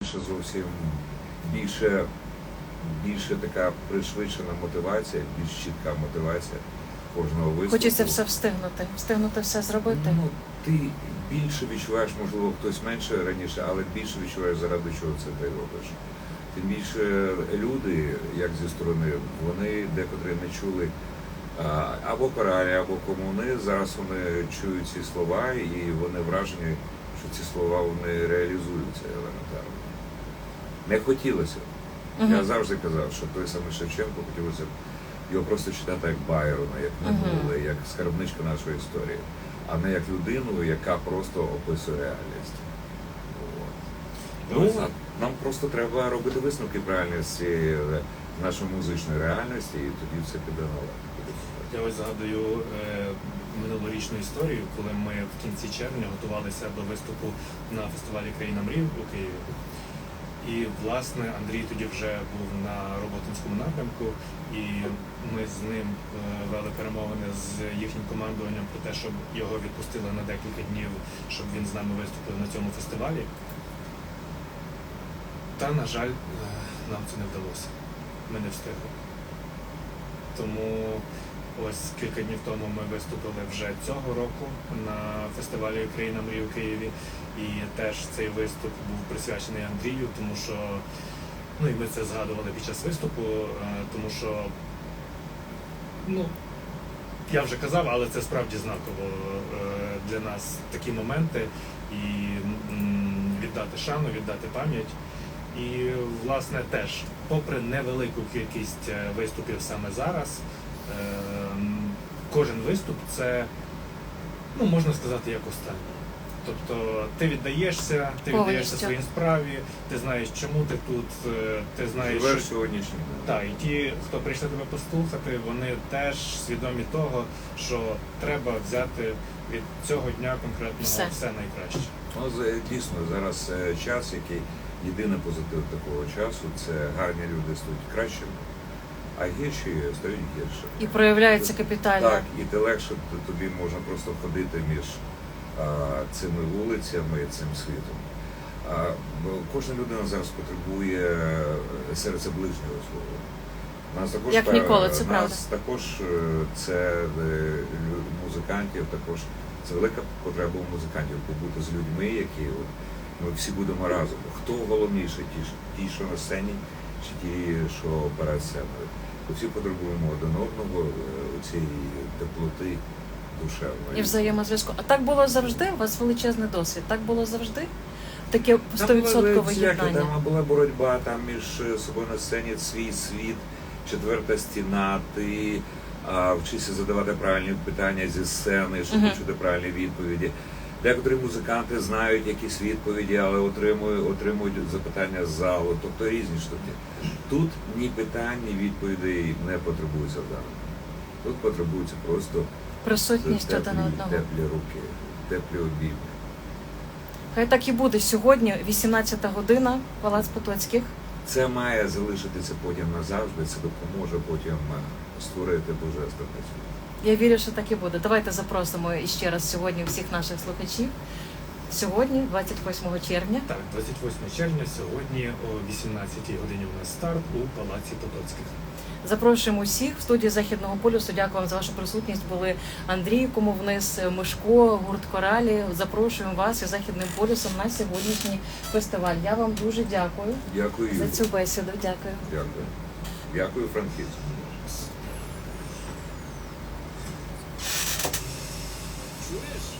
більше зовсім більше, більше така пришвидшена мотивація, більш чітка мотивація кожного виступу. Хочеться все встигнути, встигнути все зробити. Ну, ти більше відчуваєш, можливо, хтось менше раніше, але більше відчуваєш, заради чого це ти робиш. Тим більше люди, як зі сторони, вони декотрі не чули або коралі, або комуни. Зараз вони чують ці слова і вони вражені, що ці слова вони реалізуються елементарно. Не хотілося. б. Мгм. Я завжди казав, що той самий Шевченко хотілося б його просто читати як Байрона, як минуле, як скарбничка нашої історії, а не як людину, яка просто описує реальність. От. Ну, нам просто треба робити висновки правильні з цієї е, нашої музичної реальності, і тоді все піде на лад. Я ось згадую е, минулорічну історію, коли ми в кінці червня готувалися до виступу на фестивалі Країна мрів у Києві. І власне Андрій тоді вже був на роботинському напрямку, і ми з ним е, вели перемовини з їхнім командуванням про те, щоб його відпустили на декілька днів, щоб він з нами виступив на цьому фестивалі. Та, на жаль, е, нам це не вдалося. Ми не встигли. Тому ось кілька днів тому ми виступили вже цього року на фестивалі Країна мрій у Києві. І теж цей виступ був присвячений Андрію, тому що ну і ми це згадували під час виступу, е, тому що ну я вже казав, але це справді знаково е, для нас такі моменти і віддати шану, віддати пам'ять. І власне теж, попри невелику кількість е, виступів саме зараз, е, кожен виступ це, ну можна сказати, як останній. Тобто ти віддаєшся, ти віддаєшся своїй справі, ти знаєш, чому ти тут, е, ти знаєш, Живеш сьогоднішнім. так, і ті, хто прийшли тебе послухати, вони теж свідомі того, що треба взяти від цього дня конкретного Все. все, найкраще. Ну, з- дійсно, зараз е, час, який єдиний позитив такого часу, це гарні люди стають кращими, а гірші стають гірше. І проявляється капітально. Так, і ти легше т- тобі можна просто ходити між цими вулицями, цим світом. Кожна людина зараз потребує е, серця ближнього свого. Нас також Як ніколи, це нас правда. також е, це е, музикантів, також це велика потреба у музикантів побути з людьми, які от, ми всі будемо разом. Хто головніше, ті, ті, що на сцені, чи ті, що перед сценою. Ми всі потребуємо один одного цій теплоти душевної. І взаємозв'язку. А так було завжди? У вас величезний досвід. Так було завжди? Таке Там 100% були єднання. Там була боротьба там між е, собою на сцені свій світ, четверта стіна, ти а, вчишся задавати правильні питання зі сцени, щоб почути правильні відповіді. Декотрі музиканти знають якісь відповіді, але отримують, отримують запитання з залу, тобто різні штуки. Тут ні питань, ні відповідей не потребується в даному. Тут потребується просто Присутність теплі, один одного. теплі руки, теплі обійми. Хай так і буде. Сьогодні 18-та година, Палац Потоцьких. Це має залишитися потім назавжди, це допоможе потім е, створити божественний світ. Я вірю, що так і буде. Давайте запросимо іще раз сьогодні всіх наших слухачів. Сьогодні, 28 червня. Так, 28 червня сьогодні о 18 годині у нас старт у Палаці Потоцьких. Запрошуємо усіх в студії Західного полюсу. Дякую вам за вашу присутність. Були Андрій Комовниз, Мишко, гурт Коралі. Запрошуємо вас і Західним полюсом на сьогоднішній фестиваль. Я вам дуже дякую Дякую. за цю бесіду. Дякую. Дякую. Дякую, Франківську. Чуєш?